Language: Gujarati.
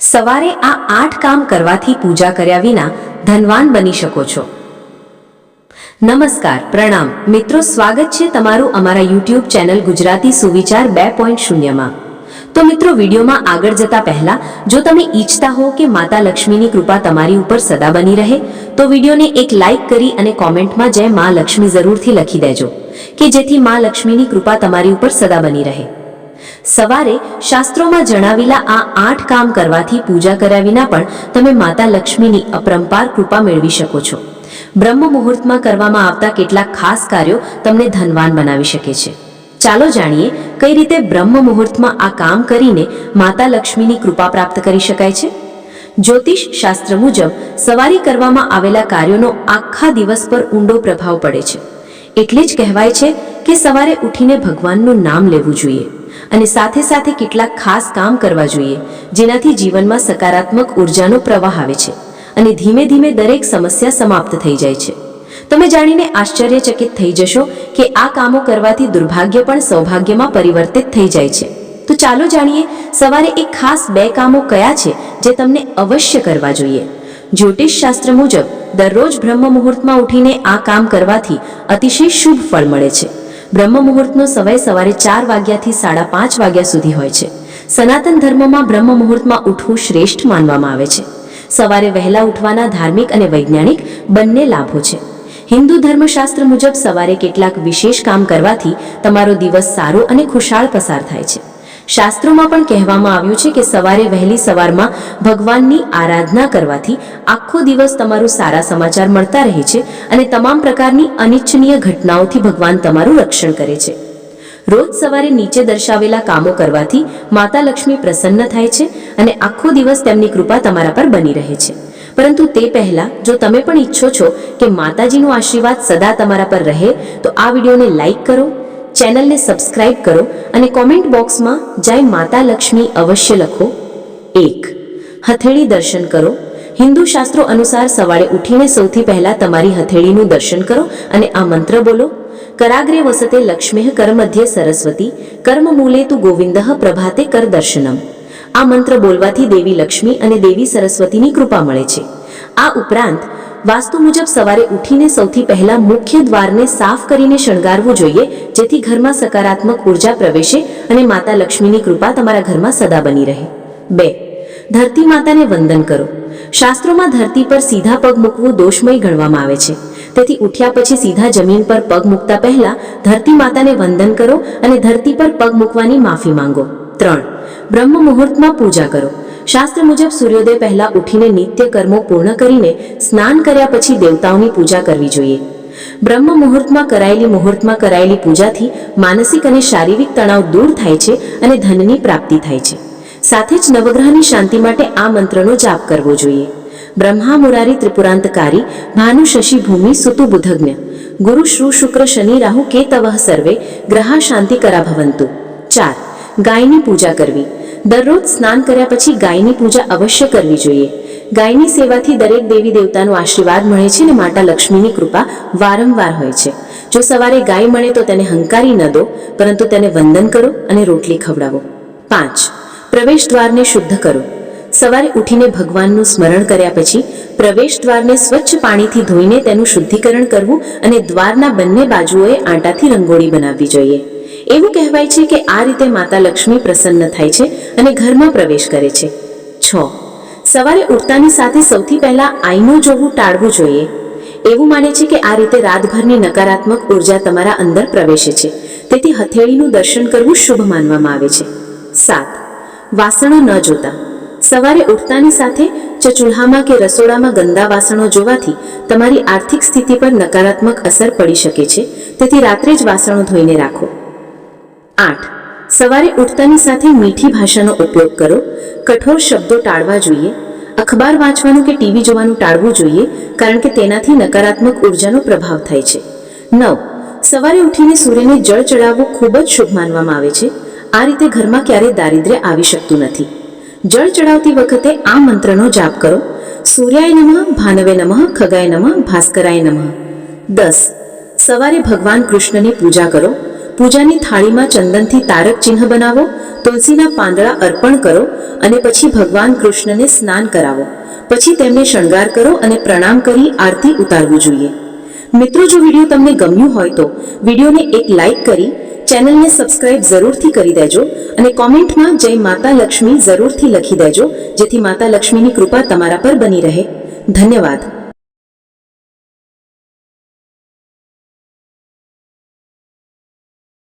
સવારે આ આઠ કામ કરવાથી પૂજા કર્યા વિના ધનવાન બની શકો છો. નમસ્કાર, પ્રણામ. મિત્રો, સ્વાગત છે તમારું અમારા યુટ્યુબ ચેનલ ગુજરાતી સુવિચાર બે પોઈન્ટ શૂન્યમાં તો મિત્રો, વિડીયોમાં આગળ જતા પહેલા, જો તમે ઈચ્છતા હો કે માતા લક્ષ્મીની કૃપા તમારી ઉપર સદા બની રહે, તો વિડીયોને એક લાઈક કરી અને કોમેન્ટમાં જય મા લક્ષ્મી જરૂરથી લખી દેજો, કે જેથી મા લક્ષ્મીની કૃપા તમારી ઉપર સદા બની રહે. સવારે શાસ્ત્રોમાં જણાવેલા આ આઠ કામ કરવાથી પૂજા કર્યા વિના પણ તમે માતા લક્ષ્મીની અપરંપાર કૃપા મેળવી શકો છો. બ્રહ્મ મુહૂર્તમાં કરવામાં આવતા કેટલાક ખાસ કાર્યો તમને ધનવાન બનાવી શકે છે. ચાલો જાણીએ કઈ રીતે બ્રહ્મ મુહૂર્તમાં આ કામ કરીને માતા લક્ષ્મીની કૃપા પ્રાપ્ત કરી શકાય છે? જ્યોતિષ શાસ્ત્ર મુજબ સવારે કરવામાં આવેલા કાર્યોનો આખા દિવસ પર ઊંડો પ્રભાવ પડે છે. એટલે જ કહેવાય છે કે સવારે ઉઠીને ભગવાનનું નામ લેવું જોઈએ. અને સાથે સાથે કેટલાક ખાસ કામ કરવા જોઈએ, જેનાથી જીવનમાં સકારાત્મક ઉર્જાનો પ્રવાહ આવે છે અને ધીમે ધીમે દરેક સમસ્યા સમાપ્ત થઈ જાય છે. તમે જાણીને આશ્ચર્યચકિત થઈ જશો કે આ કામો કરવાથી દુર્ભાગ્ય પણ સૌભાગ્યમાં પરિવર્તિત થઈ જાય છે. તો ચાલો જાણીએ સવારે એક ખાસ બે કામો કયા છે જે તમને અવશ્ય કરવા જોઈએ. જ્યોતિષ શાસ્ત્ર મુજબ, દરરોજ બ્રહ્મ મુહૂર્તમાં ઉઠીને આ કામ કરવાથી અતિશય શુભ ફળ મળે છે. બ્રહ્મ મુહૂર્તનો સમય સવારે ચાર વાગ્યાથી સાડા પાંચ વાગ્યા સુધી હોય છે. સનાતન ધર્મમાં બ્રહ્મ મુહૂર્તમાં ઉઠવું શ્રેષ્ઠ માનવામાં આવે છે. સવારે વહેલા ઉઠવાના ધાર્મિક અને વૈજ્ઞાનિક બંને લાભો છે. હિન્દુ ધર્મશાસ્ત્ર મુજબ સવારે કેટલાક વિશેષ કામ કરવાથી તમારો દિવસ સારો અને ખુશાળ પસાર થાય છે. શાસ્ત્રોમાં પણ કહેવામાં આવ્યું છે કે સવારે વહેલી સવારમાં ભગવાનની આરાધના કરવાથી આખો દિવસ તમારું સારા સમાચાર મળતા રહે છે અને તમામ પ્રકારની અનિચ્છનીય ઘટનાઓથી ભગવાન તમારું રક્ષણ કરે છે. રોજ સવારે નીચે દર્શાવેલા કામો કરવાથી માતા લક્ષ્મી પ્રસન્ન થાય છે અને આખો દિવસ તેમની કૃપા તમારા પર બની રહે છે. પરંતુ તે પહેલા જો તમે પણ ઈચ્છો છો કે માતાજીનો આશીર્વાદ સદા તમારા પર રહે, તો આ વિડીયોને લાઈક કરો ચેનલને સબસ્ક્રાઇબ કરો અને કોમેન્ટ બોક્સમાં જય માતા લક્ષ્મી અવશ્ય લખો. એક, હથેળી દર્શન કરો. હિન્દુ શાસ્ત્રો અનુસાર સવારે ઉઠીને સૌથી પહેલા તમારી હથેળીનું દર્શન કરો અને આ મંત્ર બોલો. કરાગ્રે વસતે લક્ષ્મી કર્મધ્ય સરસ્વતી, કર્મ મૂલે તુ ગોવિંદ પ્રભાતે કર દર્શનમ. આ મંત્ર બોલવાથી દેવી લક્ષ્મી અને દેવી સરસ્વતીની કૃપા મળે છે. આ ઉપરાંત વાસ્તુ મુજબ સવારે ઉઠીને સૌથી પહેલા મુખ્ય દ્વારને સાફ કરીને શણગારવું જોઈએ, જેથી ઘરમાં સકારાત્મક ઊર્જા પ્રવેશે અને માતા લક્ષ્મીની કૃપા તમારા ઘરમાં સદા બની રહે. બે, ધરતી માતાને વંદન કરો. શાસ્ત્રોમાં ધરતી પર સીધા પગ મૂકવું દોષમય ગણવામાં આવે છે. તેથી ઉઠ્યા પછી સીધા જમીન પર પગ મૂકતા પહેલા ધરતી માતાને વંદન કરો અને ધરતી પર પગ મૂકવાની માફી માંગો. ત્રણ બ્રહ્મ મુહૂર્તમાં પૂજા કરો. શાસ્ત્ર મુજબ સૂર્યોદય પહેલા ઉઠીને નિત્ય કર્મો પૂર્ણ કરીને સ્નાન કર્યા પછી દેવતાઓની પૂજા કરવી જોઈએ. બ્રહ્મ મુહૂર્તમાં કરાયેલી મુહૂર્તમાં કરાયેલી પૂજાથી માનસિક અને શારીરિક તણાવ દૂર થાય છે અને ધનની પ્રાપ્તિ થાય છે. સાથે જ નવગ્રહની શાંતિ માટે આ મંત્રનો જાપ કરવો જોઈએ. બ્રહ્મા મુરારી ત્રિપુરાંતકારી ભાનુ શશી ભૂમિ સુતુ બુધજ્ઞ ગુરુ શ્રુ શુક્ર શનિ રાહુ કેતવઃ સર્વે ગ્રહા શાંતિ કરાભવંતુ. ચાર. ગાયની પૂજા કરવી. દરરોજ સ્નાન કર્યા પછી ગાયની પૂજા અવશ્ય કરવી જોઈએ. ગાયની સેવાથી દરેક દેવી દેવતાનો આશીર્વાદ મળે છે અને માતા લક્ષ્મીની કૃપા વારંવાર હોય છે. જો સવારે ગાય મળે તો તેને હંકારી ન દો, પરંતુ તેને વંદન કરો અને રોટલી ખવડાવો. પાંચ. પ્રવેશ દ્વારને શુદ્ધ કરો. સવારે ઉઠીને ભગવાનનું સ્મરણ કર્યા પછી પ્રવેશ દ્વારને સ્વચ્છ પાણીથી ધોઈને તેનું શુદ્ધિકરણ કરવું અને દ્વારના બંને બાજુઓએ આટાથી રંગોળી બનાવવી જોઈએ. એવું કહેવાય છે કે આ રીતે માતા લક્ષ્મી પ્રસન્ન થાય છે અને ઘરમાં પ્રવેશ કરે છે. છ. સવારે ઉઠતાની સાથે સૌથી પહેલા આઈનું જોવું ટાળવું જોઈએ. એવું માને છે કે આ રીતે રાતભરની નકારાત્મક ઊર્જા તમારા અંદર પ્રવેશે છે. તેથી હથેળીનું દર્શન કરવું શુભ માનવામાં આવે છે. સાત. વાસણો ન જોતા. સવારે ઉઠતાની સાથે જો ચૂલ્હામાં કે રસોડામાં ગંદા વાસણો જોવાથી તમારી આર્થિક સ્થિતિ પર નકારાત્મક અસર પડી શકે છે. તેથી રાત્રે જ વાસણો ધોઈને રાખો. આઠ. સવારે ઉઠતાની સાથે મીઠી ભાષાનો ઉપયોગ કરો. કઠોર શબ્દો ટાળવા જોઈએ. અખબાર વાંચવાનું કે ટીવી જોવાનું ટાળવું જોઈએ, કારણ કે તેનાથી નકારાત્મક ઉર્જાનો પ્રભાવ થાય છે. નવ. સવારે ઉઠીને સૂર્યને જળ ચડાવવું ખૂબ જ શુભ માનવામાં આવે છે. આ રીતે ઘરમાં ક્યારેય દારિદ્ર્ય આવી શકતું નથી. જળ ચડાવતી વખતે આ મંત્રનો જાપ કરો. સૂર્યાય નમઃ, ભાનવે નમઃ, ખગાય નમઃ, ભાસ્કરાય નમઃ. દસ. સવારે ભગવાન કૃષ્ણની પૂજા કરો. પૂજાની થાળીમાં ચંદનથી તારક ચિહ્ન બનાવો, તુલસીના પાંદડા અર્પણ કરો અને પછી ભગવાન કૃષ્ણને સ્નાન કરાવો. પછી તેમને શણગાર કરો અને પ્રણામ કરી આરતી ઉતારવું જોઈએ. મિત્રો, જો વીડિયો તમને ગમ્યું હોય તો વિડીયોને એક લાઈક કરી, ચેનલને સબસ્ક્રાઇબ જરૂરથી કરી દેજો અને કોમેન્ટમાં જય માતા લક્ષ્મી જરૂરથી લખી દેજો, જેથી માતા લક્ષ્મીની કૃપા તમારા પર બની રહે. ધન્યવાદ.